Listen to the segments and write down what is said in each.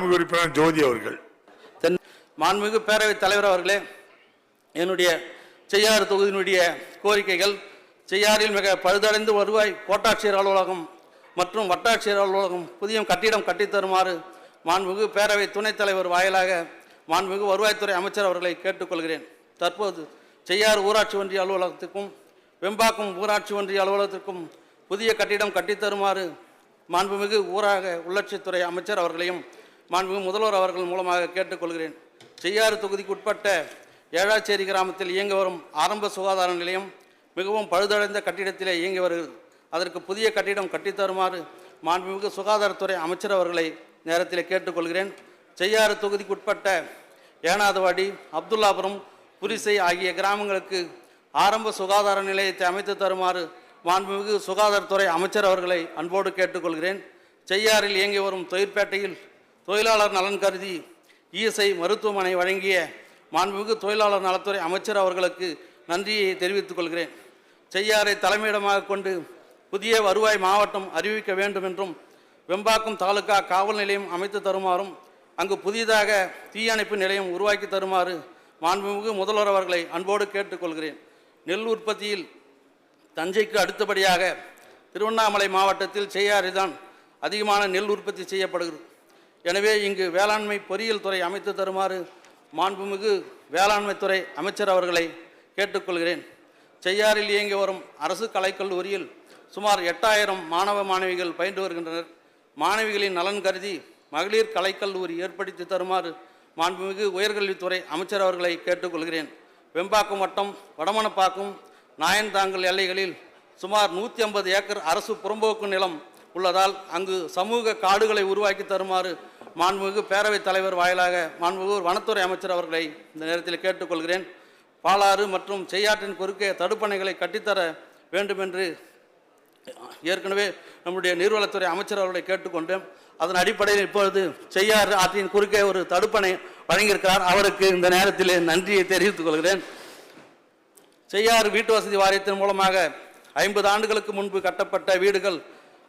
மாண்புமிகு உறுப்பினர் ஜோதி அவர்கள். தென் மாண்புமிகு பேரவைத் தலைவர் அவர்களே என்னுடைய செய்யாறு தொகுதியினுடைய கோரிக்கைகள் செய்யாறில் மிக பழுதடைந்து வருவாய் கோட்டாட்சியர் அலுவலகம் மற்றும் வட்டாட்சியர் அலுவலகம் புதிய கட்டிடம் கட்டித்தருமாறு மாண்புமிகு பேரவை துணைத் தலைவர் வாயிலாக மாண்புமிகு வருவாய்த்துறை அமைச்சர் அவர்களை கேட்டுக்கொள்கிறேன். தற்போது செய்யாறு ஊராட்சி ஒன்றிய அலுவலகத்துக்கும் வெம்பாக்கம் ஊராட்சி ஒன்றிய அலுவலகத்திற்கும் புதிய கட்டிடம் கட்டித்தருமாறு மாண்புமிகு ஊராக உள்ளாட்சித்துறை அமைச்சர் அவர்களையும் மாண்புமிகு முதல்வர் அவர்கள் மூலமாக கேட்டுக்கொள்கிறேன். செய்யாறு தொகுதிக்கு உட்பட்ட ஏழாச்சேரி கிராமத்தில் இயங்கி வரும் ஆரம்ப சுகாதார நிலையம் மிகவும் பழுதடைந்த கட்டிடத்திலே இயங்கி வருகிறது. அதற்கு புதிய கட்டிடம் கட்டித்தருமாறு மாண்புமிகு சுகாதாரத்துறை அமைச்சர் அவர்களை நேரத்தில் கேட்டுக்கொள்கிறேன். செய்யாறு தொகுதிக்கு உட்பட்ட ஏனாதவாடி அப்துல்லாபுரம் புரிசை ஆகிய கிராமங்களுக்கு ஆரம்ப சுகாதார நிலையத்தை அமைத்து தருமாறு மாண்புமிகு சுகாதாரத்துறை அமைச்சர் அவர்களை அன்போடு கேட்டுக்கொள்கிறேன். செய்யாறில் இயங்கி வரும் தொழிற்பேட்டையில் தொழிலாளர் நலன் கருதி இஎஸ்ஐ மருத்துவமனை வழங்கிய மாண்புமிகு தொழிலாளர் நலத்துறை அமைச்சர் அவர்களுக்கு நன்றியை தெரிவித்துக் கொள்கிறேன். செய்யாறை தலைமையிடமாக கொண்டு புதிய வருவாய் மாவட்டம் அறிவிக்க வேண்டும் என்றும் வெம்பாக்கம் தாலுகா காவல் நிலையம் அமைத்து தருமாறும் அங்கு புதிதாக தீயணைப்பு நிலையம் உருவாக்கி தருமாறு மாண்புமிகு முதல்வர் அவர்களை அன்போடு கேட்டுக்கொள்கிறேன் நெல் உற்பத்தியில் தஞ்சைக்கு அடுத்தபடியாக திருவண்ணாமலை மாவட்டத்தில் செய்யாறுதான் அதிகமான நெல் உற்பத்தி செய்யப்படுகிறது. எனவே இங்கு வேளாண்மை பொறியியல் துறை அமைத்து தருமாறு மாண்புமிகு வேளாண்மைத்துறை அமைச்சர் அவர்களை கேட்டுக்கொள்கிறேன். செய்யாறில் இயங்கி வரும் அரசு கலைக்கல்லூரியில் சுமார் எட்டாயிரம் மாணவ மாணவிகள் பயின்று வருகின்றனர். மாணவிகளின் நலன் கருதி மகளிர் கலைக்கல்லூரி ஏற்படுத்தி தருமாறு மாண்புமிகு உயர்கல்வித்துறை அமைச்சர் அவர்களை கேட்டுக்கொள்கிறேன். வெம்பாக்கம் வட்டம் வடமணப்பாக்கம் நாயன்தாங்கல் எல்லைகளில் சுமார் நூற்றி ஐம்பது ஏக்கர் அரசு புறம்போக்கு நிலம் உள்ளதால் அங்கு சமூக காடுகளை உருவாக்கி தருமாறு மாண்புமிகு பேரவைத் தலைவர் வாயிலாக மாண்புமிகு வனத்துறை அமைச்சர் அவர்களை இந்த நேரத்தில் கேட்டுக்கொள்கிறேன். பாலாறு மற்றும் செய்யாற்றின் குறுக்கே தடுப்பணைகளை கட்டித்தர வேண்டுமென்று ஏற்கனவே நம்முடைய நீர்வளத்துறை அமைச்சர் அவர்களை கேட்டுக்கொண்டேன். அதன் அடிப்படையில் இப்பொழுது செய்யாறு ஆற்றின் குறுக்கே ஒரு தடுப்பணை வழங்கியிருக்கிறார். அவருக்கு இந்த நேரத்தில் நன்றியை தெரிவித்துக் கொள்கிறேன். செய்யாறு வீட்டு வசதி வாரியத்தின் மூலமாக ஐம்பது ஆண்டுகளுக்கு முன்பு கட்டப்பட்ட வீடுகள்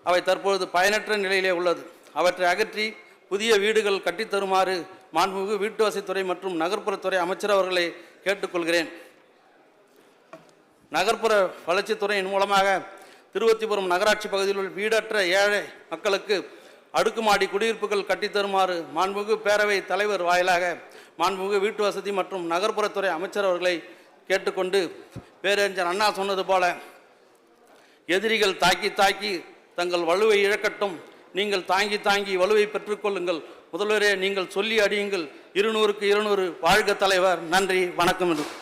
அவை தற்பொழுது பயனற்ற நிலையிலே உள்ளது. அவற்றை அகற்றி புதிய வீடுகள் கட்டித்தருமாறு மாண்புமிகு வீட்டு வசதித்துறை மற்றும் நகர்ப்புறத்துறை அமைச்சர் அவர்களை கேட்டுக்கொள்கிறேன். நகர்ப்புற வளர்ச்சித்துறையின் மூலமாக திருவத்திபுரம் நகராட்சி பகுதியில் உள்ள வீடற்ற ஏழை மக்களுக்கு அடுக்குமாடி குடியிருப்புகள் கட்டித்தருமாறு மாண்புமிகு பேரவை தலைவர் வாயிலாக மாண்புமிகு வீட்டு வசதி மற்றும் நகர்ப்புறத்துறை அமைச்சர் அவர்களை கேட்டுக்கொண்டு பேரறிஞர் அண்ணா சொன்னது போல எதிரிகள் தாக்கி தாக்கி தங்கள் வலுவை இழக்கட்டும் நீங்கள் தாங்கி தாங்கி வலுவை பெற்றுக்கொள்ளுங்கள் முதல்வரே நீங்கள் சொல்லி அடியுங்கள். இருநூறுக்கு இருநூறு. வாழ்க தலைவர். நன்றி. வணக்கம் என்று.